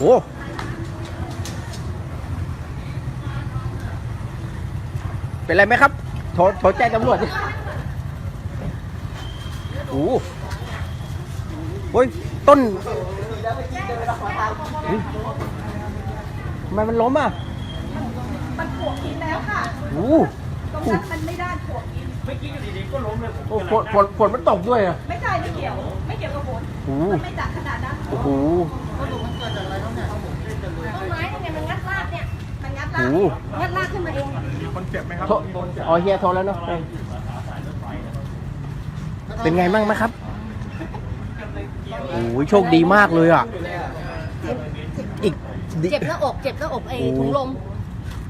โอ้เป็นไรไหมครับ โทรโทรแจ้งตำรวจดิโอ้โหโอ้ย ต้นทำไมมันล้มอะ มันปวกกินแล้วค่ะโอ้โหตรงนั้นมันไม่ได้ปวกกิน โอ้ฝนฝนฝนมันตกด้วยอะไม่ใช่ไม่เกี่ยว ไม่เกี่ยวกับฝนโอ้โหมันไม่จัดขนาดนั้นโอ้โหต้นไม้เนี่ยมันงัดรากเนี่ยมันงัดรากโอ้โหงัดรากขึ้นมาเองโทรอ๋อเฮียโทรแล้วเนาะเออเป็นไงบ้างไหมครับโอ้ยโชคดีมากเลยอะอีกดิเจ็บหน้าอกเจ็บหน้าอกไอ้โอ้ถุงลม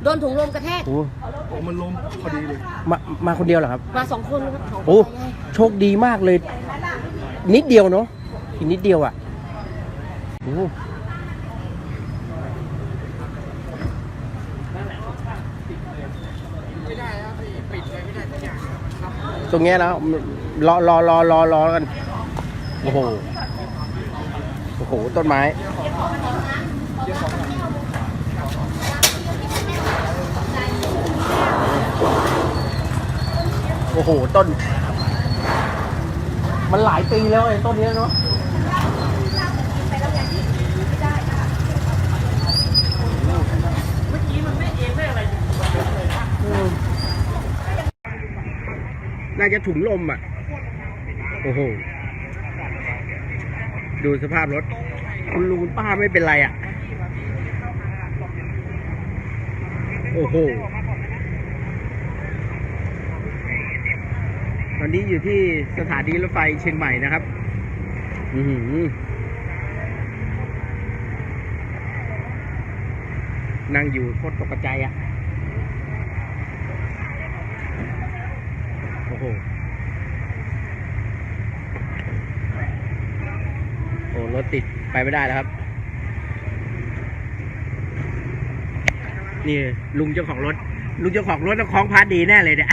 โดนถุงลมกระแทก โอ้มันล้มพอดีเลย มามาคนเดียวเหรอครับ มาสองคนนะครับสองโอ้คนยายโชคดีมากเลย นิดเดียวเนาะอีกนิดเดียวอะโอ้ตรงเนี้ยแล้วรอรอรอรอรอกัน โอ้โห โอ้โห ต้นไม้โอ้โห ต้น มันหลายปีแล้วไอ้ต้นนี้เนาะอืมน่าจะถุงลมอะ โอ้โห ดูสภาพรถ คุณลุงคุณป้าไม่เป็นไรอะ โอ้โห ตอนนี้อยู่ที่สถานีรถไฟเชียงใหม่นะครับ อือหือนั่งอยู่โคตรตกใจอะ่ะ โอ้โห โอ้รถติดไปไม่ได้แล้วครับ นี่ลุงเจ้าของรถ ลุงเจ้าของรถต้องคล้องพาร์ทดีแน่เลยเนี่ย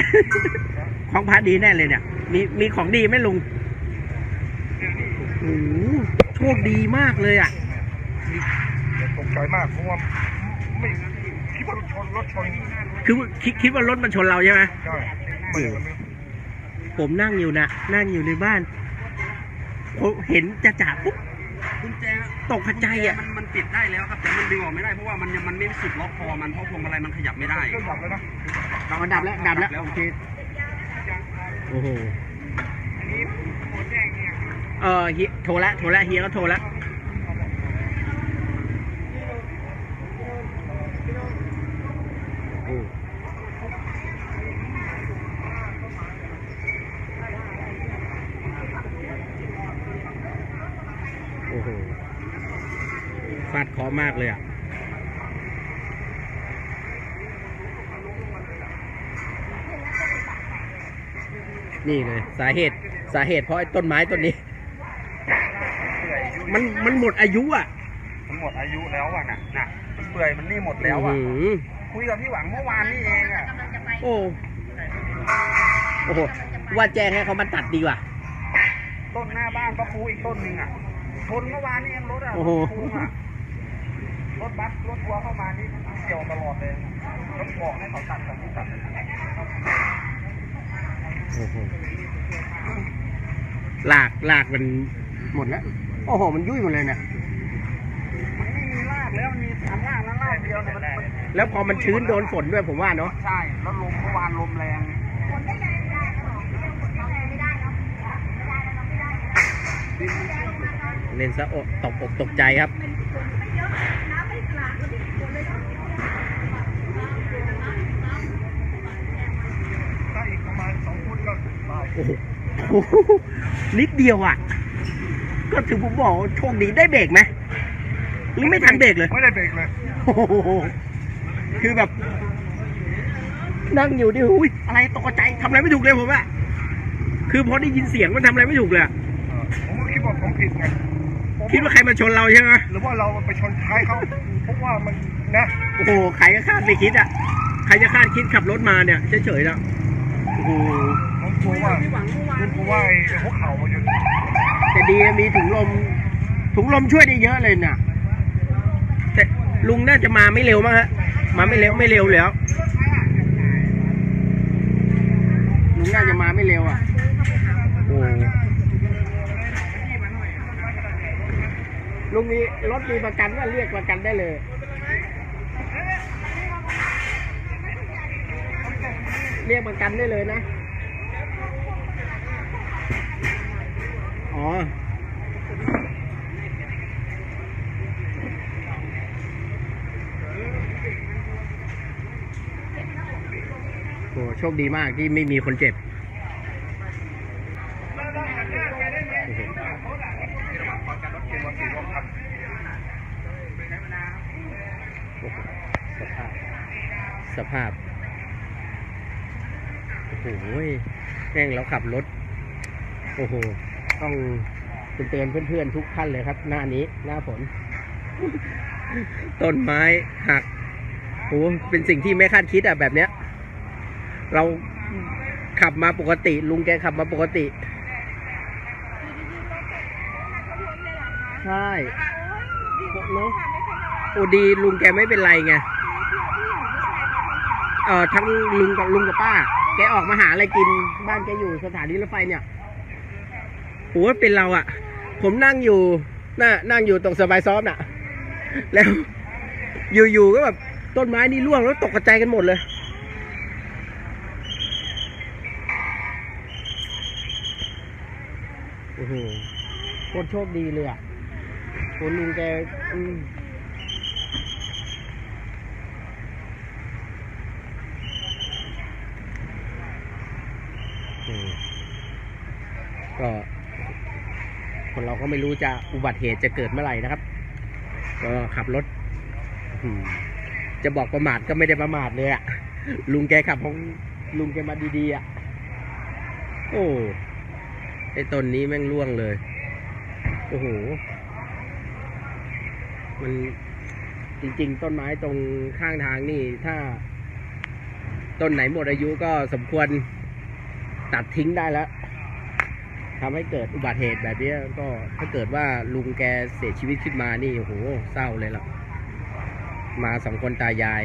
คล้องพาร์ทดีแน่เลยเนี่ย มีมีของดีไหมลุงโอ้โหโชคดีมากเลยอะตกใจมากเพราะว่าไม่คิดว่ารถชนรถชนคือคิดคิดว่ารถมันชนเราใช่ไหมใช่ไม่อย่างนั้นเลยผมนั่งอยู่นะนั่งอยู่ในบ้านผมเห็นจะจ่าปุ๊บกุญแจตกใจอะมันมันปิดได้แล้วครับแต่มันดึงออกไม่ได้เพราะว่ามันยังมันไม่สุดล็อกคอมันเพราะพวงมาลัยมันขยับไม่ได้เครื่องดับแล้วนะเอาดับแล้วดับแล้วโอเค โอ้โหเออเฮียโทรแล้วโทรแล้วเฮียก็โทรแล้วโอ้โอ้โหฟาดเคอมากเลยอะ นี่เลยสาเหตุสาเหตุเพราะไอ้ต้นไม้ต้นนี้มันมันหมดอายุอะมันหมดอายุแล้วอะน่ะน่ะมันเปื่อยมันนี่หมดแล้วอะอื้อหือคุยกับพี่หวังเมื่อวานนี่เองอะโอ้โอ้โหว่าแจ้งให้เขามาตัดดีกว่า ต้นหน้าบ้านป้าปูอีกต้นหนึ่งอะชนเมื่อวานนี่เองรถอะโอ้โห รถปูอะรถบัสรถทัวร์เข้ามานี่เกี่ยวตลอดเลยรถบอกให้เขาตัดแต่ไม่ตัดโอ้โห ลากลากมันหมดแล้ว โอ้โห มันยุ่ยหมดเลยเนี่ยมันไม่มีรากแล้วมันมีสามรากนั้นรากเดียวเนี่ยมันมันแล้วพอมันชื้นโดนฝนด้วยผมว่าเนาะใช่แล้วลมเมื่อวานลมแรงเล่นซะอกตกอกตกใจครับ ถ้าอีกประมาณสองฟุตก็ตาย โอ้โหโอ้โหนิดเดียวอะ ก็ถือผมบอกว่าโชคดีได้เบรกไหมหรือไม่ทันเบรกเลยไม่ได้เบรกเลยโอ้โหคือแบบ นั่งอยู่ดิอุ้ยอะไรตกใจทำอะไรไม่ถูกเลยผมอะคือพอได้ยินเสียงมันทำอะไรไม่ถูกเลยอะเออผมก็คิดว่าผมผิดไงผมคิดว่าใครมาชนเราใช่ไหมหรือว่าเราไปชนท้ายเขาเพราะว่ามันนะโอ้โหใครก็คาดไม่คิดอะใครจะคาดคิดขับรถมาเนี่ยเฉยๆแล้วโอ้โหผม กลัวว่าผมกลัวว่าไอ้หัวเข่ามันจะแต่ดีนะมีถุงลม ถุงลมช่วยได้เยอะเลยน่ะ แต่ลุงน่าจะมาไม่เร็วมั้งฮะ มาไม่เร็วไม่เร็วแล้วลุงน่าจะมาไม่เร็วอะโอ้ลุงมีรถมีประกันว่าเรียกประกันได้เลยเรียกประกันได้เลยนะ อ๋อโอ้โชคดีมากที่ไม่มีคนเจ็บสภาพ สภาพ โอ้โหแม่งเราขับรถ โอ้โห ต้องเตือนเพื่อนๆทุกท่านเลยครับ หน้านี้หน้าฝน ต้นไม้หักโอ้โหเป็นสิ่งที่ไม่คาดคิดอะแบบเนี้ย เราขับมาปกติ ลุงแกขับมาปกติ ใช่เนอะโอ้ดีลุงแกไม่เป็นไรไงเออทั้งลุงกับลุงกับป้า แกออกมาหาอะไรกิน บ้านแกอยู่สถานีรถไฟเนี่ย โหเป็นเราอะผมนั่งอยู่น่านั่งอยู่ตรงสบายซอฟต์น่ะ แล้วอยู่ๆก็แบบต้นไม้นี่ร่วงแล้วตกกระจายกันหมดเลย โอ้โหโคตรโชคดีเลยอะคนลุงแกอืมก็ ก็ไม่รู้จะอุบัติเหตุจะเกิดเมื่อไหร่นะครับ ก็ขับรถจะบอกประมาทก็ไม่ได้ประมาทเลยอะลุงแกขับของลุงแกมาดีๆอะโอ้ไอต้นนี้แม่งร่วงเลย โอ้โห มันจริง ๆ ต้นไม้ตรงข้างทางนี่ ถ้า ต้นไหนหมดอายุก็สมควรตัดทิ้งได้แล้ว ทำให้เกิดอุบัติเหตุแบบนี้ก็ถ้าเกิดว่าลุงแกเสียชีวิตขึ้นมานี่โอ้โหเศร้าเลยล่ะ มาสองคนตายาย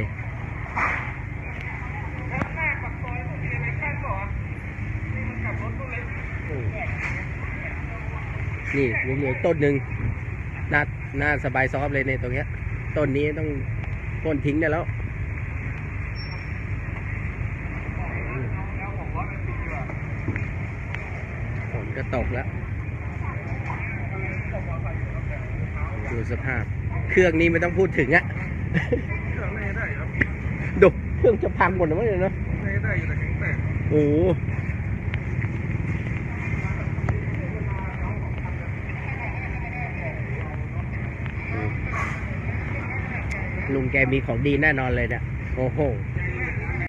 นี่ยังเหลือต้นหนึ่งหน้าหน้าสบายซอฟเลยในตรงเนี้ย ต้นนี้ต้องโค่นทิ้งได้แล้ว ฝนก็ตกแล้ว ดูสภาพ เครื่องนี้ไม่ต้องพูดถึงอะเครื่องไม่ได้ครับดูเครื่องจะพังหมดแล้วมั้งเนี่ยเนอะไม่ได้อยู่แต่แข็งแตกโอ้โหลุงแกมีของดีแน่นอนเลยเนี่ยโอ้โห